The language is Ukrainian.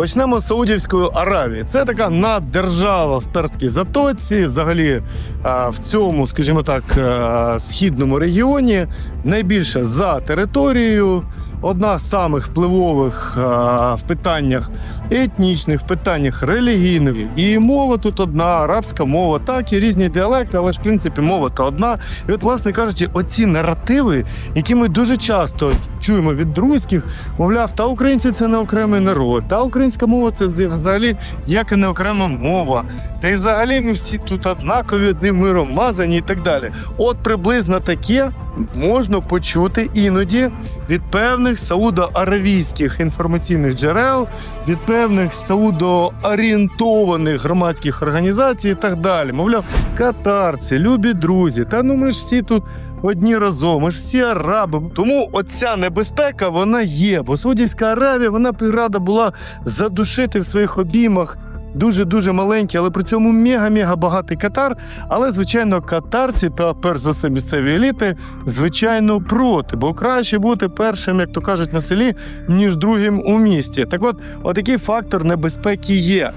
Почнемо з Саудівської Аравії. Це така наддержава в Перській затоці. Взагалі, в цьому, скажімо так, східному регіоні найбільше за територією, одна з самих впливових в питаннях етнічних, в питаннях релігійних. І мова тут одна, арабська мова, так і різні діалекти, але ж в принципі мова та одна. І от, власне кажучи, оці наративи, які ми дуже часто чуємо від друзьких, мовляв, та українці це не окремий народ, та українська мова це взагалі як і не окрема мова. Та й взагалі ми всі тут однакові одним миром мазані і так далі. От приблизно таке можна почути іноді від певних саудо-аравійських інформаційних джерел, від певних саудо-орієнтованих громадських організацій і так далі. Мовляв, катарці, любі друзі, та ну ми ж всі тут. Одні разом, ж всі араби. Тому оця небезпека вона є. Бо Саудівська Аравія вона рада була задушити в своїх обіймах дуже дуже маленький, але при цьому мега-мега багатий Катар. Але звичайно, катарці та перш за все місцеві еліти, звичайно, проти. Бо краще бути першим, як то кажуть, на селі, ніж другим у місті. Так от, отакий фактор небезпеки є.